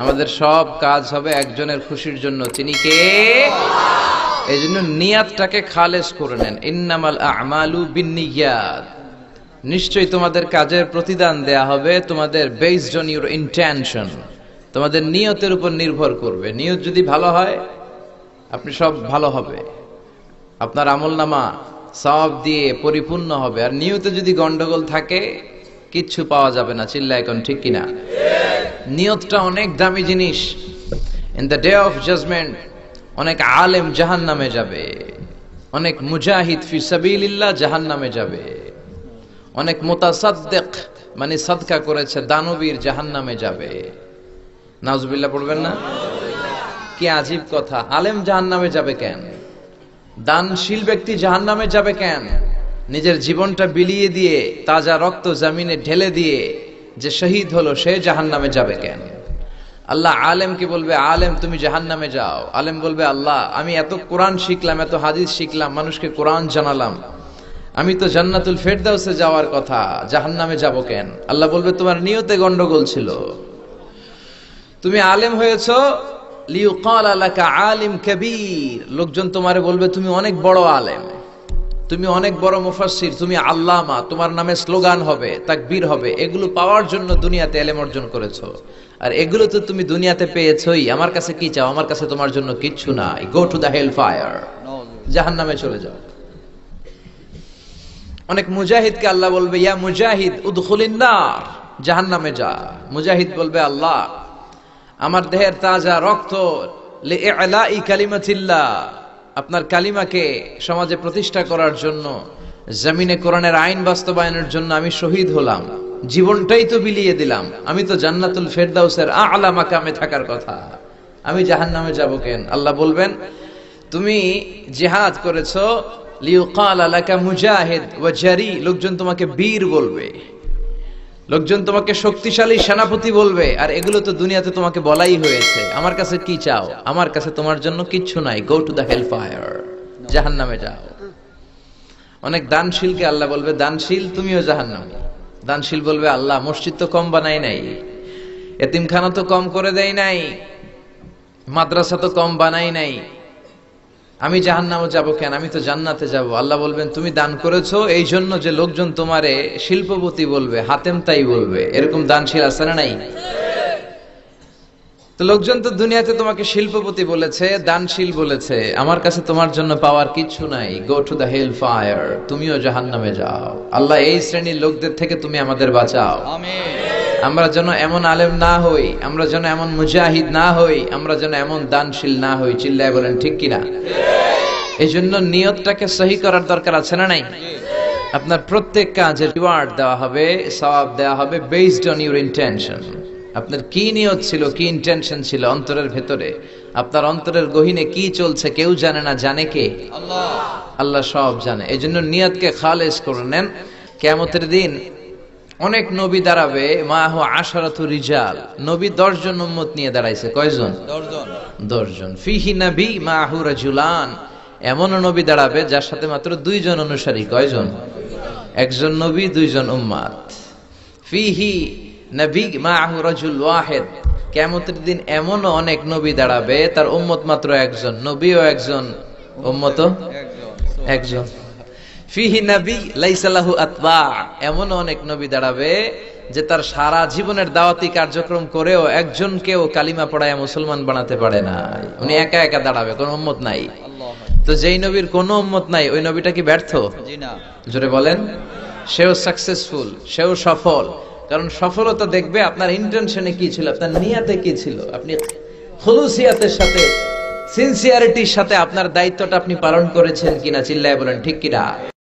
আমাদের সব কাজ হবে একজনের খুশির জন্য। তিনি কে? এই জন্য নিয়াতটাকে খালেস করে নেন। ইন্নামাল আমালু বিন্নিয়াত। নিশ্চয়ই তোমাদের কাজের প্রতিদান দেয়া হবে, তোমাদের বেসড অন ইউর ইন্টেনশন তোমাদের নিয়তের উপর নির্ভর করবে। নিয়ত যদি ভালো হয়, আপনি সব ভালো হবে। আপনার আমল নামা সব দিয়ে পরিপূর্ণ হবে। আর নিয়তে যদি গন্ডগোল থাকে কিচ্ছু পাওয়া যাবে না চিল্লা এখন ঠিক কিনা? নিয়তটা অনেক দামি জিনিস। In the day of judgement অনেক আলেম জাহান নামে যাবে। অনেক মুজাহিদ ফি সাবিলিল্লাহ জাহান নামে যাবে। অনেক মোতাসাদ্দেক মানে সাদকা করেছে দানবীর জাহান নামে যাবে। নাজবিল্লাহ পড়বেন না? কি আজীব কথা। আলেম জাহান নামে যাবে কেন? দানশীল ব্যক্তি জাহান নামে যাবে কেন? নিজের জীবনটা বিলিয়ে দিয়ে, তাজা রক্ত জামিনে ঢেলে দিয়ে যে শহীদ হলো, সে জাহান নামে যাবে কেন? আল্লাহ আলেম আলেমকে বলবে? আলেম, তুমি জাহান নামে যাও। আলেম বলবে, আল্লাহ, আমি এত কোরআন শিখলাম, এত হাদিস শিখলাম, মানুষকে কোরআন জানালাম। আমি তো জান্নাতুল ফেরদাউসে যাওয়ার কথা জাহান নামে যাব কেন? আল্লাহ বলবে, তোমার নিয়তে গন্ডগোল ছিল। তুমি আলেম হয়েছো, লিউকাল আলাকা আলিম কবির। লোকজন তোমারে বলবে, তুমি অনেক বড় আলেম। তুমি অনেক বড় মুফাসসির, তুমি আল্লামা, তোমার নামে স্লোগান হবে, তাকবীর হবে, এগুলো পাওয়ার জন্য দুনিয়াতে এলেম অর্জন করেছ। আর এগুলো তো তুমি দুনিয়াতে পেয়েছোই, আমার কাছে কি চাও, আমার কাছে তোমার জন্য কিচ্ছু নাই। Go to the hell fire জাহান্নামে চলে যাও। অনেক মুজাহিদকে আল্লাহ বলবে, ইয়া মুজাহিদ, উদখুলিন নার। জাহান্নামে যা। মুজাহিদ বলবে, আল্লাহ, আমার দেহের তাজা রক্ত লিইলাই কালিমাতিল্লাহ। আপনার কালিমাকে সমাজে প্রতিষ্ঠা করার জন্য, জামিনে কোরআনের আইন বাস্তবায়নের জন্য আমি শহীদ হলাম। জীবনটাই তো বিলিয়ে দিলাম। আমি তো জান্নাতুল ফেরদাউসের আলা মাকামে থাকার কথা। আমি জাহান্নামে যাব কেন? আল্লাহ বলবেন, তুমি জেহাদ করেছ, লিউকাল আলাকা মুজাহিদ ওয়া জারি। লোকজন তোমাকে বীর বলবে। লোকজন তোমাকে শক্তিশালী সেনাপতি বলবে, আর এগুলো তো দুনিয়াতে তোমাকে বলাই হয়েছে। আমার কাছে কি চাও? আমার কাছে তোমার জন্য কিচ্ছু নাই। Go to the hell fire জাহান নামে যাও। অনেক দানশীলকে আল্লাহ বলবে, দানশীল, তুমিও জাহান নামে দানশীল বলবে, আল্লাহ, মসজিদ তো কম বানাই নাই। এতিমখানা তো কম করে দেয় নাই। মাদ্রাসা তো কম বানাই নাই। আমি জাহান নামে যাব কেন? আমি তো জান্নাতে যাব। আল্লাহ বলবেন, তুমি দান করেছ এই জন্য যে লোকজন তোমারে শিল্পপতি বলবে, হাতেম তাই বলবে। এরকম দানশীল আছে না নাই? তো লোকজন তো দুনিয়াতে তোমাকে শিল্পপতি বলেছে, দানশীল বলেছে। আমার কাছে তোমার জন্য পাওয়ার কিছু নাই। Go to the hell fire তুমিও জাহান নামে যাও। আল্লাহ এই শ্রেণির লোকদের থেকে তুমি আমাদের বাঁচাও। আমরা যেন এমন আলেম না হই আমরা যেন এমন মুজাহিদ না হই আমরা যেন এমন দানশীল না হই চিল্লায় বলেন ঠিক কিনা? এই জন্য নিয়তটাকে সহি করার দরকার আছে না নাই? আপনার প্রত্যেক কাজের রিওয়ার্ড দেওয়া হবে সওয়াব দেওয়া হবে বেসড অন ইউর ইন্টেনশন আপনার কি নিয়ত ছিল কি ইন্টেনশন ছিল অন্তরের ভেতরে? আপনার অন্তরের গহিনে কি চলছে কেউ জানে না জানে কে? আল্লাহ। সব জানে। এই জন্য নিয়তকে খালেজ করে নেন। কেমতের দিন অনেক নবী দাঁড়াবে মা হো আশারাতু রিজাল। নবী দশজন উম্মত নিয়ে দাঁড়াইছে। কয়জন? দশজন। ফিহি নবী মা হু রাজুলান। এমন নবী দাঁড়াবে যার সাথে মাত্র দুইজন অনুসারী। কয়জন? একজন নবী দুইজন উম্মাত ফিহি নবী মা হু রাজুল ওয়াহেদ। কেমতের দিন এমনও অনেক নবী দাঁড়াবে তার উম্মত মাত্র একজন। নবীও একজন। উম্মত একজন। ফিহি নবী লাইসালাহু আতবা। এমন অনেক নবী দাঁড়াবে যে তার সারা জীবনের দাওয়াতি কার্যক্রম করেও একজনকেও কালিমা পড়ায় মুসলমান বানাতে পারে না উনি একা একা দাঁড়াবে কোনো উম্মত নাই। তো যেই নবীর কোনো উম্মত নাই ওই নবীটা কি ব্যর্থ? জোরে বলেন সেও সাকসেসফুল সেও সফল। কারণ সফলতা দেখবে আপনার ইন্টেনশনে কি ছিল আপনার নিয়াতে কি ছিল। আপনি খুলুসিয়াতের সাথে সিনসিয়ারিটির সাথে আপনার দায়িত্বটা আপনি পালন করেছেন কিনা চিল্লায় বলেন ঠিক কিনা?